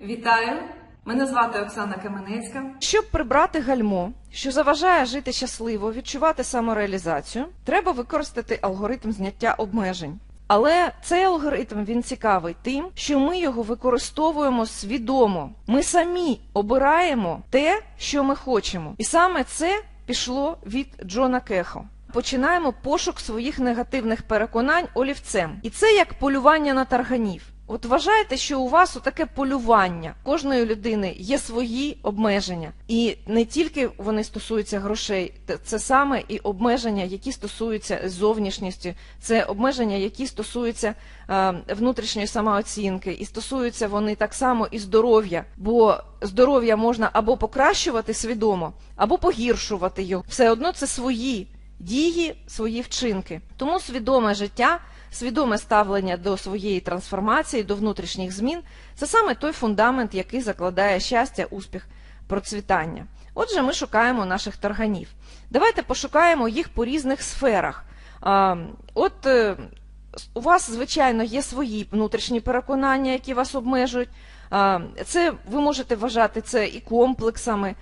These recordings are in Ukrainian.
Вітаю! Мене звати Оксана Каменецька. Щоб прибрати гальмо, що заважає жити щасливо, відчувати самореалізацію, треба використати алгоритм зняття обмежень. Але цей алгоритм він цікавий тим, що ми його використовуємо свідомо. Ми самі обираємо те, що ми хочемо. І саме це пішло від Джона Кехо. Починаємо пошук своїх негативних переконань олівцем. І це як полювання на тарганів. От вважайте, що у вас отаке полювання кожної людини є свої обмеження, і не тільки вони стосуються грошей, це саме і обмеження, які стосуються зовнішністі, це обмеження, які стосуються е, внутрішньої самооцінки, і стосуються вони так само і здоров'я, бо здоров'я можна або покращувати свідомо, або погіршувати його. Все одно це свої дії, свої вчинки. Тому свідоме життя, свідоме ставлення до своєї трансформації, до внутрішніх змін це саме той фундамент, який закладає щастя, успіх, процвітання. Отже, ми шукаємо наших тарганів. Давайте пошукаємо їх по різних сферах. От е, у вас, звичайно, є свої внутрішні переконання, які вас обмежують. Це ви можете вважати це і комплексами,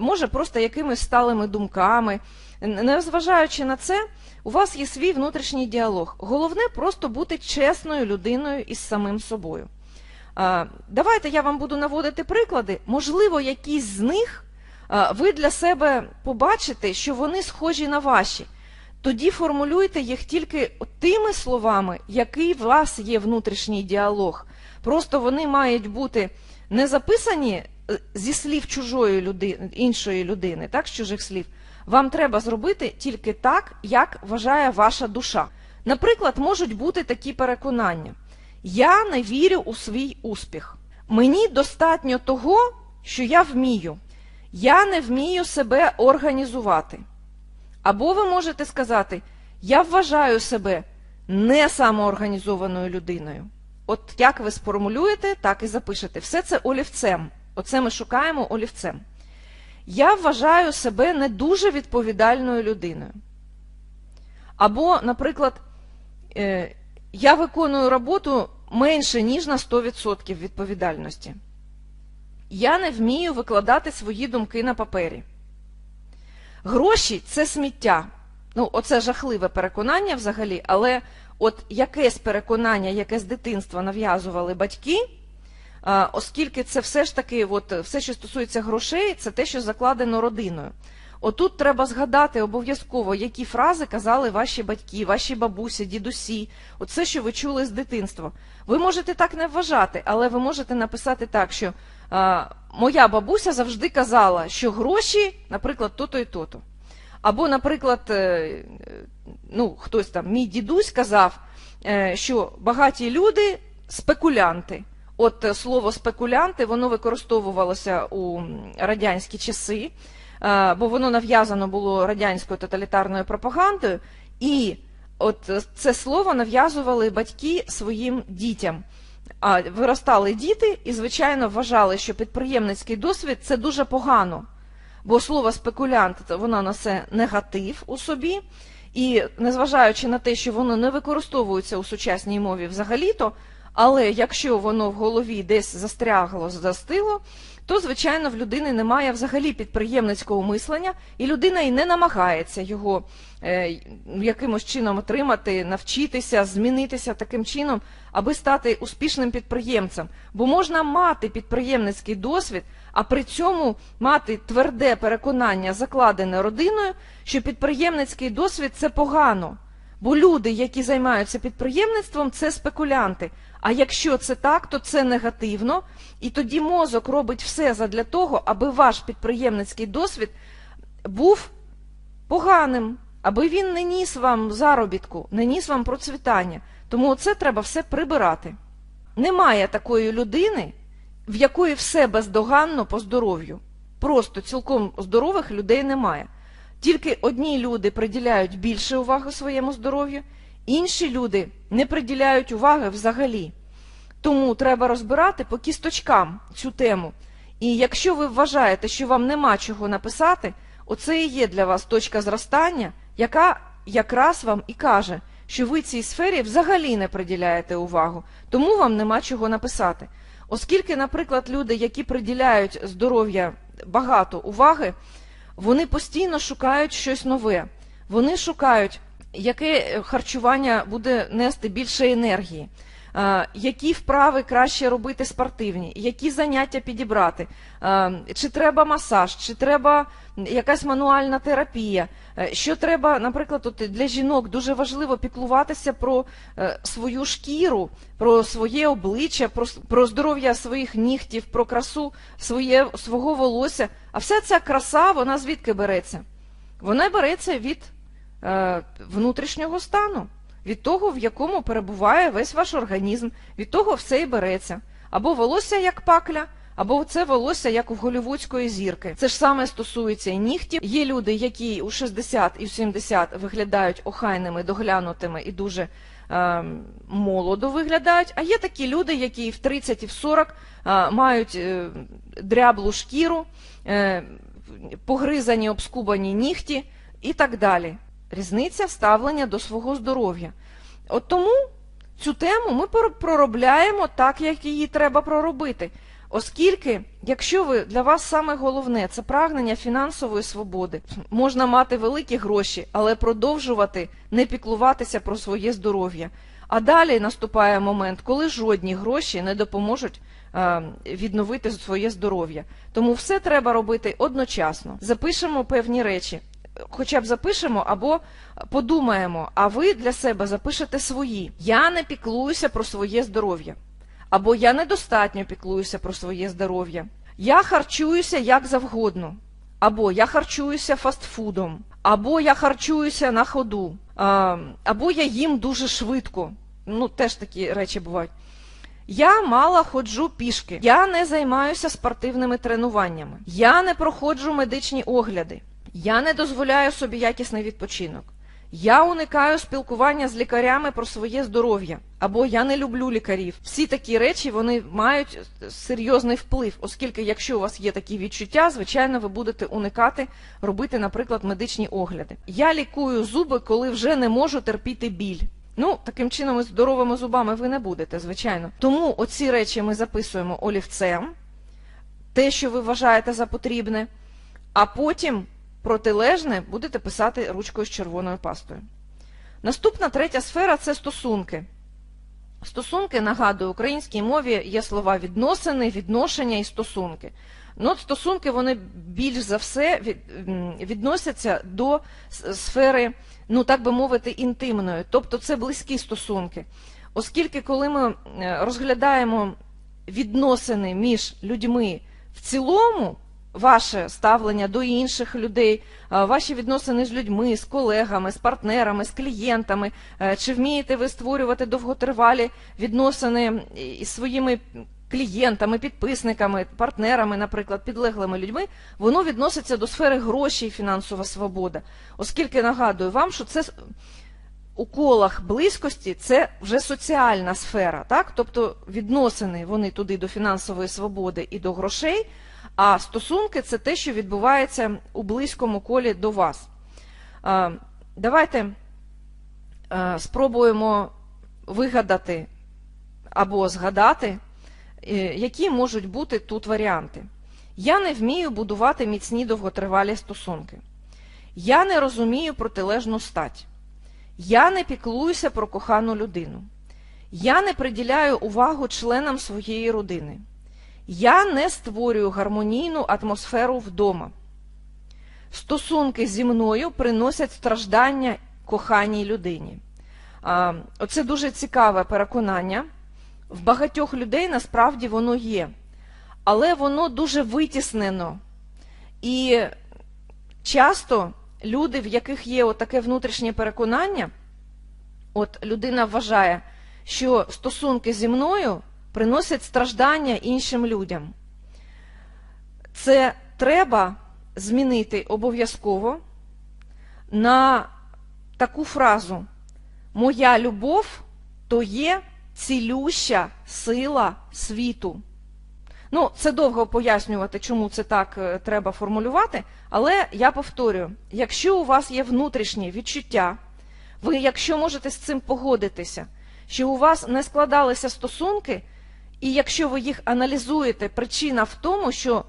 може просто якимись сталими думками. Незважаючи на це, у вас є свій внутрішній діалог. Головне просто бути чесною людиною із самим собою. Давайте я вам буду наводити приклади. Можливо, якісь з них ви для себе побачите, що вони схожі на ваші. Тоді формулюйте їх тільки тими словами, який у вас є внутрішній діалог. Просто вони мають бути не записані е, зі слів чужої людини, іншої людини, так, з чужих слів. Вам треба зробити тільки так, як вважає ваша душа. Наприклад, можуть бути такі переконання: я не вірю у свій успіх. Мені достатньо того, що я вмію. Я не вмію себе організувати. Або ви можете сказати, я вважаю себе не самоорганізованою людиною. От як ви сформулюєте, так і запишете. Все це олівцем. Оце ми шукаємо олівцем. Я вважаю себе не дуже відповідальною людиною. Або, наприклад, е, я виконую роботу менше, ніж на 100% відповідальності. Я не вмію викладати свої думки на папері. Гроші це сміття. Ну, оце жахливе переконання взагалі, але от якесь переконання, яке з дитинства нав'язували батьки, оскільки це все ж таки, от, все, що стосується грошей, це те, що закладено родиною. Отут треба згадати обов'язково, які фрази казали ваші батьки, ваші бабусі, дідусі, оце, що ви чули з дитинства. Ви можете так не вважати, але ви можете написати так, що а, моя бабуся завжди казала, що гроші, наприклад, то-то і то-то. Або, наприклад, е, ну, хтось там, мій дідусь казав, е, що багаті люди спекулянти. От е, слово спекулянти воно використовувалося у радянські часи, е, бо воно нав'язано було радянською тоталітарною пропагандою, і от е, це слово нав'язували батьки своїм дітям. А виростали діти і, звичайно, вважали, що підприємницький досвід це дуже погано. Бо слово спекулянт воно несе негатив у собі, і незважаючи на те, що воно не використовується у сучасній мові взагалі-то, але якщо воно в голові десь застрягло, застило, то, звичайно, в людини немає взагалі підприємницького мислення, і людина і не намагається його е, якимось чином отримати, навчитися, змінитися таким чином, аби стати успішним підприємцем. Бо можна мати підприємницький досвід, а при цьому мати тверде переконання, закладене родиною, що підприємницький досвід це погано. Бо люди, які займаються підприємництвом, це спекулянти. А якщо це так, то це негативно, і тоді мозок робить все задля того, аби ваш підприємницький досвід був поганим, аби він не ніс вам заробітку, не ніс вам процвітання. Тому це треба все прибирати. Немає такої людини, в якої все бездоганно по здоров'ю. Просто цілком здорових людей немає. Тільки одні люди приділяють більше уваги своєму здоров'ю, інші люди не приділяють уваги взагалі. Тому треба розбирати по кісточкам цю тему. І якщо ви вважаєте, що вам нема чого написати, оце і є для вас точка зростання, яка якраз вам і каже, що ви цій сфері взагалі не приділяєте увагу, тому вам нема чого написати. Оскільки, наприклад, люди, які приділяють здоров'я багато уваги, вони постійно шукають щось нове. Вони шукають, яке харчування буде нести більше енергії, які вправи краще робити спортивні, які заняття підібрати, е, чи треба масаж, чи треба якась мануальна терапія. Е, Що треба, наприклад, от для жінок дуже важливо піклуватися про е, свою шкіру, про своє обличчя, про, про здоров'я своїх нігтів, про красу своє, свого волосся. А вся ця краса, вона звідки береться? Вона береться від е, внутрішнього стану, від того, в якому перебуває весь ваш організм, від того все і береться. Або волосся як пакля, або це волосся як у голівудської зірки. Це ж саме стосується і нігтів. Є люди, які у 60 і в 70 виглядають охайними, доглянутими і дуже е, молодо виглядають. А є такі люди, які в 30 і в 40 е, мають е, дряблу шкіру, е, погризані, обскубані нігті і так далі. Різниця ставлення до свого здоров'я. От тому цю тему ми проробляємо так, як її треба проробити. Оскільки, якщо ви для вас саме головне це прагнення фінансової свободи, можна мати великі гроші, але продовжувати не піклуватися про своє здоров'я. А далі наступає момент, коли жодні гроші не допоможуть е, відновити своє здоров'я. Тому все треба робити одночасно. Запишемо певні речі. Хоча б запишемо або подумаємо, а ви для себе запишете свої. Я не піклуюся про своє здоров'я. Або я недостатньо піклуюся про своє здоров'я. Я харчуюся як завгодно. Або я харчуюся фастфудом, або я харчуюся на ходу, або я їм дуже швидко. Ну, теж такі речі бувають. Я мало ходжу пішки, я не займаюся спортивними тренуваннями, я не проходжу медичні огляди, я не дозволяю собі якісний відпочинок. Я уникаю спілкування з лікарями про своє здоров'я, або я не люблю лікарів. Всі такі речі вони мають серйозний вплив, оскільки, якщо у вас є такі відчуття, звичайно, ви будете уникати робити, наприклад, медичні огляди. Я лікую зуби, коли вже не можу терпіти біль. Ну, таким чином, здоровими зубами ви не будете, звичайно. Тому оці речі ми записуємо олівцем, те, що ви вважаєте за потрібне, а потім протилежне будете писати ручкою з червоною пастою. Наступна третя сфера це стосунки. Стосунки, нагадую, в українській мові є слова відносини, відношення і стосунки. Ну, от стосунки вони більш за все відносяться до сфери, ну так би мовити, інтимної, тобто це близькі стосунки. Оскільки, коли ми е, розглядаємо відносини між людьми в цілому, ваше ставлення до інших людей, ваші відносини з людьми, з колегами, з партнерами, з клієнтами, е, чи вмієте ви створювати довготривалі відносини із своїми клієнтами, підписниками, партнерами, наприклад, підлеглими людьми, воно відноситься до сфери грошей і фінансова свобода. Оскільки нагадую вам, що це у колах близькості це вже соціальна сфера, так? тобто відносини вони туди до фінансової свободи і до грошей, а стосунки це те, що відбувається у близькому колі до вас. Давайте спробуємо вигадати або згадати, е, які можуть бути тут варіанти. Я не вмію будувати міцні довготривалі стосунки. Я не розумію протилежну стать. Я не піклуюся про кохану людину. Я не приділяю увагу членам своєї родини. Я не створюю гармонійну атмосферу вдома. Стосунки зі мною приносять страждання коханій людині. Оце дуже цікаве переконання. В багатьох людей насправді воно є, але воно дуже витіснено. І часто люди, в яких є таке внутрішнє переконання, от людина вважає, що стосунки зі мною приносять страждання іншим людям. Це треба змінити обов'язково на таку фразу Моя любов то є цілюща сила світу. Ну, це довго пояснювати, чому це так е, треба формулювати, але я повторюю: якщо у вас є внутрішнє відчуття, ви, якщо можете з цим погодитися, що у вас не складалися стосунки, І якщо ви їх аналізуєте, причина в тому, що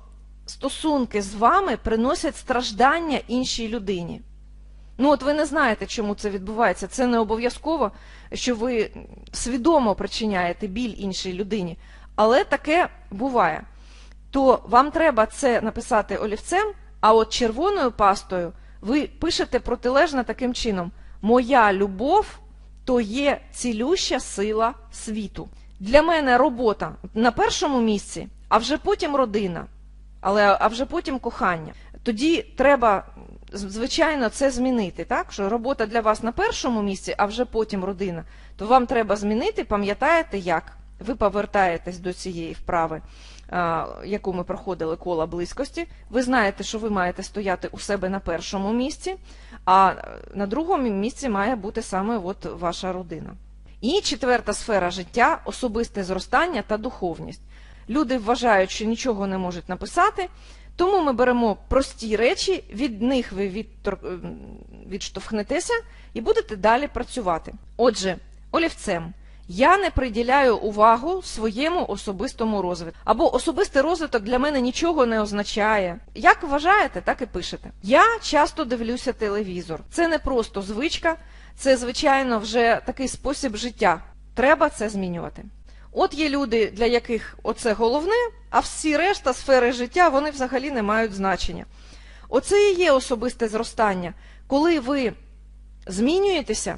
стосунки з вами приносять страждання іншій людині. Ну, от ви не знаєте, чому це відбувається. Це не обов'язково, що ви свідомо причиняєте біль іншій людині, але таке буває. То вам треба це написати олівцем, а от червоною пастою ви пишете протилежно таким чином: Моя любов то є цілюща сила світу. Для мене робота на першому місці, а вже потім родина, але а вже потім кохання. Тоді треба звичайно це змінити, так що робота для вас на першому місці, а вже потім родина. То вам треба змінити, пам'ятаєте як? Ви повертаєтесь до цієї вправи, яку ми проходили кола близькості. Ви знаєте, що ви маєте стояти у себе на першому місці, а на другому місці має бути саме от ваша родина. І четверта сфера життя особисте зростання та духовність. Люди вважають, що нічого не можуть написати, тому ми беремо прості речі, від них ви відтор... ем, відштовхнетеся і будете далі працювати. Отже, олівцем. Я не приділяю увагу своєму особистому розвитку. Або особистий розвиток для мене нічого не означає. Як вважаєте, так і пишете. Я часто дивлюся телевізор. Це не просто звичка, це, звичайно, вже такий спосіб життя. Треба це змінювати. От є люди, для яких оце головне, а всі решта сфери життя вони взагалі не мають значення. Оце і є особисте зростання. Коли ви змінюєтеся,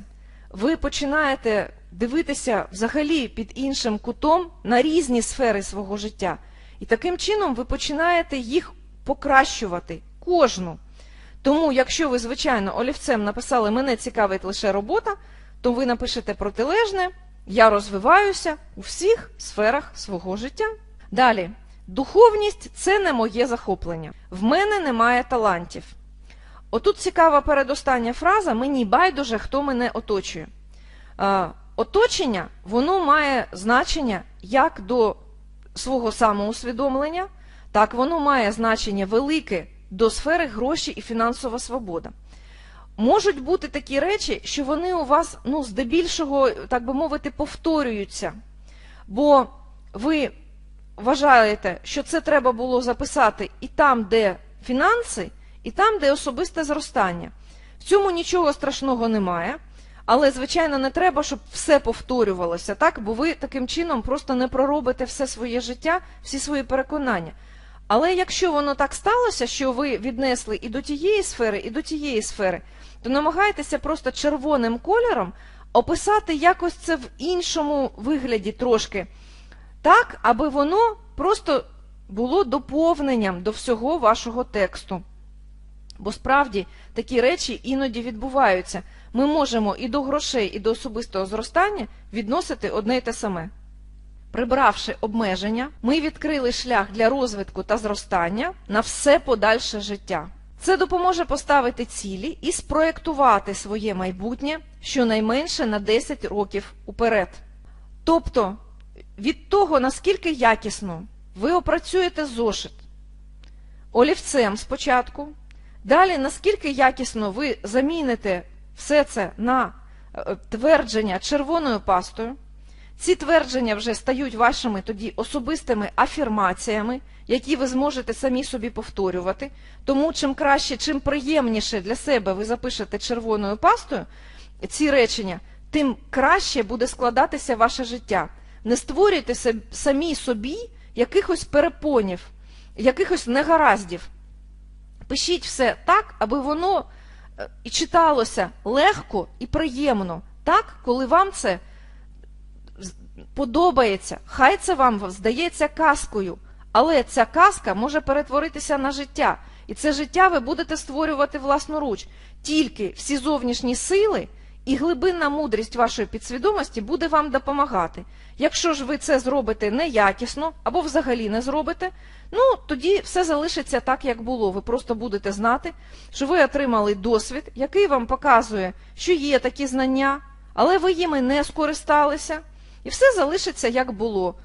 ви починаєте дивитися взагалі під іншим кутом на різні сфери свого життя. І таким чином ви починаєте їх покращувати, кожну. Тому, якщо ви, звичайно, олівцем написали Мене цікавить лише робота, то ви напишете протилежне Я розвиваюся у всіх сферах свого життя. Далі, духовність це не моє захоплення. В мене немає талантів. Отут цікава передостання фраза Мені байдуже, хто мене оточує. Оточення воно має значення як до свого самоусвідомлення, так воно має значення велике до сфери гроші і фінансова свобода. Можуть бути такі речі, що вони у вас, ну, здебільшого, так би мовити, повторюються. Бо ви вважаєте, що це треба було записати і там, де фінанси, і там, де особисте зростання. В цьому нічого страшного немає. Але, звичайно, не треба, щоб все повторювалося, так? бо ви таким чином просто не проробите все своє життя, всі свої переконання. Але якщо воно так сталося, що ви віднесли і до тієї сфери, і до тієї сфери, то намагайтеся просто червоним кольором описати якось це в іншому вигляді трошки, так, аби воно просто було доповненням до всього вашого тексту. Бо справді такі речі іноді відбуваються. Ми можемо і до грошей, і до особистого зростання відносити одне й те саме. Прибравши обмеження, ми відкрили шлях для розвитку та зростання на все подальше життя. Це допоможе поставити цілі і спроєктувати своє майбутнє щонайменше на 10 років уперед. Тобто, від того, наскільки якісно ви опрацюєте зошит олівцем спочатку, далі наскільки якісно ви заміните все це на е, твердження червоною пастою. Ці твердження вже стають вашими тоді особистими афірмаціями, які ви зможете самі собі повторювати. Тому чим краще, чим приємніше для себе ви запишете червоною пастою ці речення, тим краще буде складатися ваше життя. Не створюйте самі собі якихось перепонів, якихось негараздів. Пишіть все так, аби воно е, читалося легко і приємно, так, коли вам це подобається. Хай це вам здається казкою, але ця казка може перетворитися на життя. І це життя ви будете створювати власноруч. Тільки всі зовнішні сили і глибинна мудрість вашої підсвідомості буде вам допомагати. Якщо ж ви це зробите неякісно або взагалі не зробите, ну тоді все залишиться так, як було. Ви просто будете знати, що ви отримали досвід, який вам показує, що є такі знання, але ви їми не скористалися, і все залишиться як було.